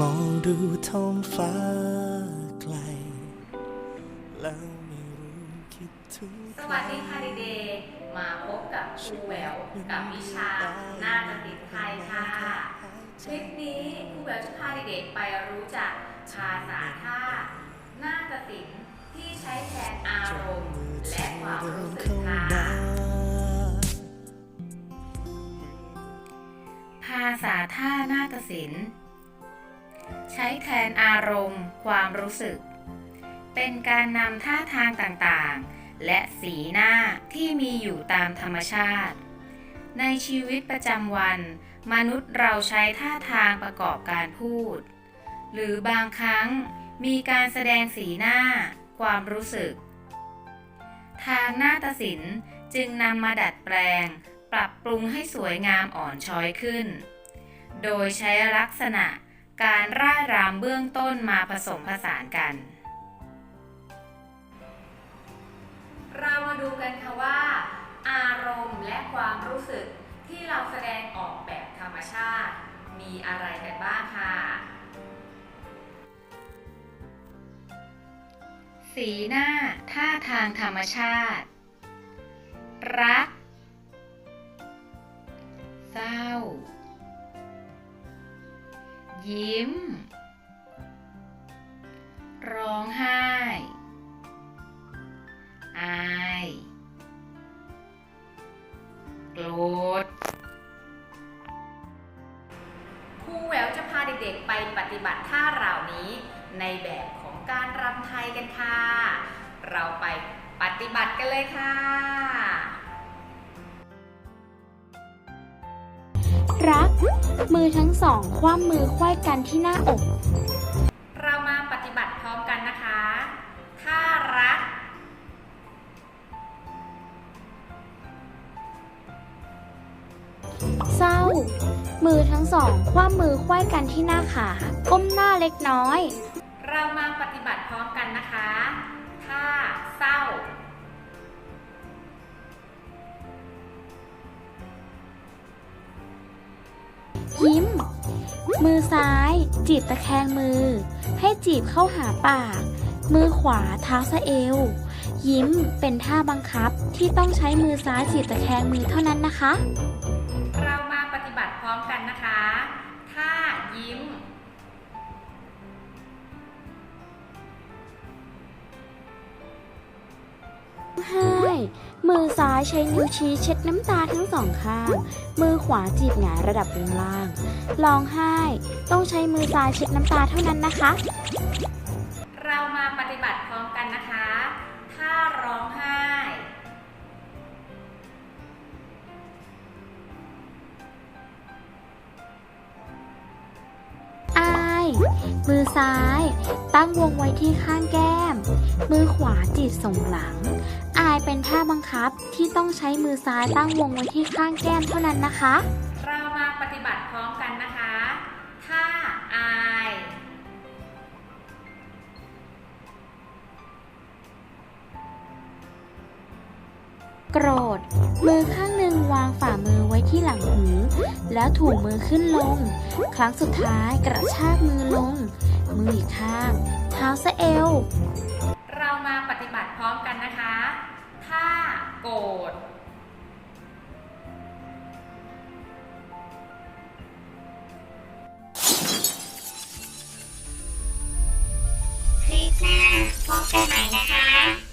มองดูท้องฟ้าไกล แล้วไม่รู้คิดถึงสวัสดีค่ะเด็กมาพบกับครูแววกับวิชาหน้าตติดไทยค่ะคลิปนี้ครูแววจะพาเด็กๆไปรู้จักภาษาท่าหน้าตสินที่ใช้แทนอารมณ์และความรู้สึกค่ะภาษาท่านาฏศิลป์ ช้แทนอารมณ์ ความรู้สึก เป็นการนำท่าทางต่างๆ และสีหน้าที่มีอยู่ตามธรรมชาติ ในชีวิตประจำวัน มนุษย์เราใช้ท่าทางประกอบการพูด หรือบางครั้งมีการแสดงสีหน้า ความรู้สึก ทางหน้าฏศิลป์จึงนำมาดัดแปลง ปรับปรุงให้สวยงามอ่อนช้อยขึ้น โดยใช้ลักษณะ การร่ายรำเบื้องต้นมาผสมผสานกัน เรามาดูกันค่ะว่า อารมณ์และความรู้สึกที่เราแสดงออกแบบธรรมชาติ มีอะไรกันบ้างค่ะ สีหน้าท่าทางธรรมชาติ รัก ยิ้ม ร้องไห้ อายโกรธครูแหววจะพาเด็กๆไปปฏิบัติท่าเหล่านี้ในแบบของการรำไทยกันค่ะ เราไปปฏิบัติกันเลยค่ะ รัก มือทั้งสองคว่ำมือไขว้กันที่หน้าอก เรามาปฏิบัติพร้อมกันนะคะ ถ้ารัก เศร้า มือทั้งสองคว่ำมือไขว้กันที่หน้าขา ก้มหน้าเล็กน้อย เรามาปฏิบัติพร้อมกันนะคะ ยิ้ม มือซ้าย จีบตะแคงมือ ให้จีบเข้าหาปาก มือขวาเท้าสะเอว ยิ้มเป็นท่าบังคับที่ต้องใช้มือซ้ายจีบตะแคงมือเท่านั้นนะคะ เรามาปฏิบัติพร้อมกันนะคะถ้ายิ้มไห้ มือซ้ายใช้นิ้วชี้เช็ดน้ำตาทั้งสองข้าง มือขวาจีบหงายระดับวงล่าง ร้องไห้ ต้องใช้มือซ้ายเช็ดน้ำตาเท่านั้นนะคะ เรามาปฏิบัติพร้อมกันนะคะ ถ้าร้องไห้ อาย มือซ้าย ตั้งวงไว้ที่ข้างแก้ม มือขวาจีบส่งหลังอาย เป็นท่าบังคับที่ต้องใช้มือซ้ายตั้งวงไว้ที่ข้างแก้มเท่านั้นนะคะ เรามาปฏิบัติพร้อมกันนะคะถ้าอายโกรธ มือข้างหนึ่งวางฝ่ามือไว้ที่หลังหู แล้วถูมือขึ้นลง ครั้งสุดท้ายกระชากมือลง มืออีกข้าง เท้าสะเอว เรามาปฏิบัติพร้อมกันนะคะ ถ้าโกรธคลิปหน้าพบกันใหม่นะคะ